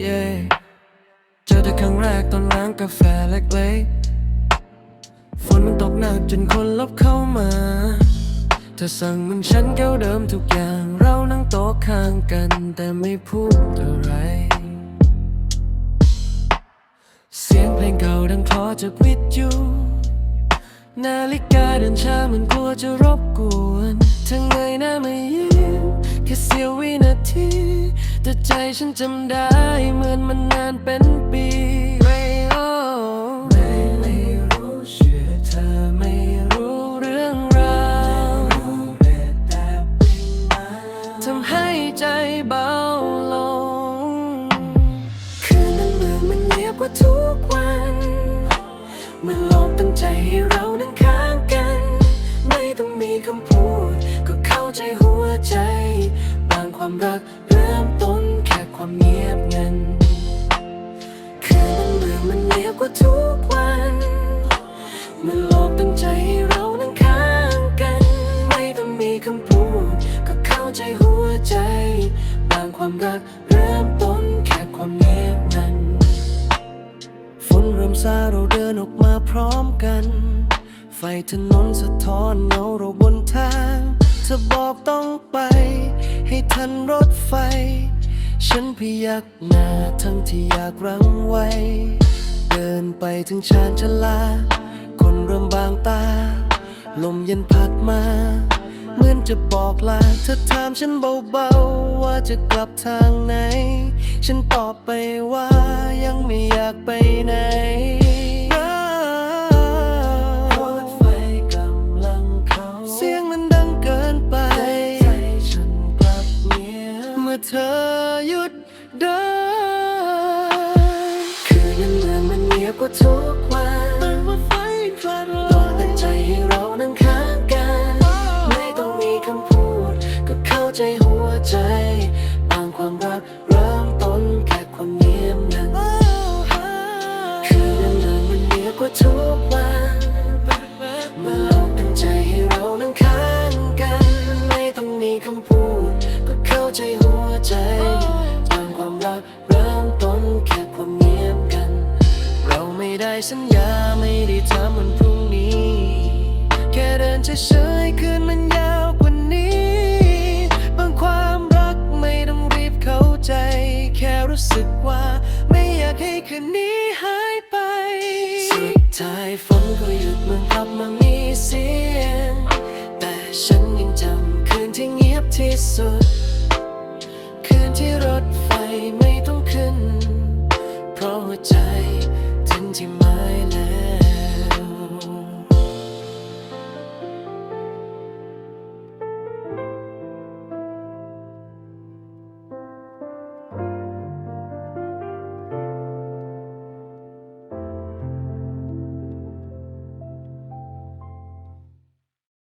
เจอเธอครั้งแรกตอนล้างกาแฟเล็กๆ ฝนมันตกหนักจนคนลบเข้ามา เธอสั่งเหมันฉันแก้วเดิมทุกอย่าง เรานั่งโต๊ะข้างกันแต่ไม่พูดอะไร เสียงเพลงเก่าดังคลอจากวิทยุนาฬิกาเดินช้าเหมันกลัวจะรบกวนเธอเงยหน้ามายิ้มแค่เสี้ยว แต่ใจฉันจำได้เหมือนมันนานเป็นปีไม่โอ้ไม่ไม่รู้เชื่อเธอไม่รู้เรื่องราวทำให้ใจเบาลง คืนนั้นเมืองมันเงียบกว่าทุกวันเมื่อลกตั้งใจให้เรานั่งข้างกัน ไม่ต้องมีคำพูด ก็เข้าใจหัวใจ บางความรัก ความเงียบงันคืนนั้นเมือมันเงียบกว่าทุกวันเมื่อโลกตั้งใจให้เรานั่งข้างกัน ไม่ต้องมีคำพูด ก็เข้าใจหัวใจ บางความรักเริ่มต้นแค่ความเงียบงันฝนเริ่มซาเราเดินออกมาพร้อมกัน ไฟถนนสะท้อนเงาเราบนทางเธอบอกต้องไป ให้ทันรถไฟ ฉันพยักหน้าทั้งที่อยากรั้งไว้ เดินไปถึงชานชลา คนเริ่มบางตา ลมเย็นพัดมา เหมือนจะบอกลา เธอถามฉันเบาๆ ว่าจะกลับทางไหน ฉันตอบไปว่ายังไม่อยากไปไหน ธอหยุดเดินคืนนั้นเมืองมันเงียบกว่าทุกวันแต่ว่าไฟคลาดลอยตั้งใจให้เรานั่งข้างกัน ไม่ต้องมีคำพูด ก็เข้าใจหัวใจบางความรักเริ่มต้นแค่ความเงียบงันคืนนั้นเดินมันเงียบกว่าทุกวัน สัญญาไม่ได้ทำวันพรุ่งนี้ แค่เดินเฉยๆคืนมันยาวกว่านี้ บางความรักไม่ต้องรีบเข้าใจ แค่รู้สึกว่าไม่อยากให้คืนนี้หายไป สุดท้ายฝนก็หยุดมันกลับมามีเสียง แต่ฉันยังจำคืนที่เงียบที่สุด silence.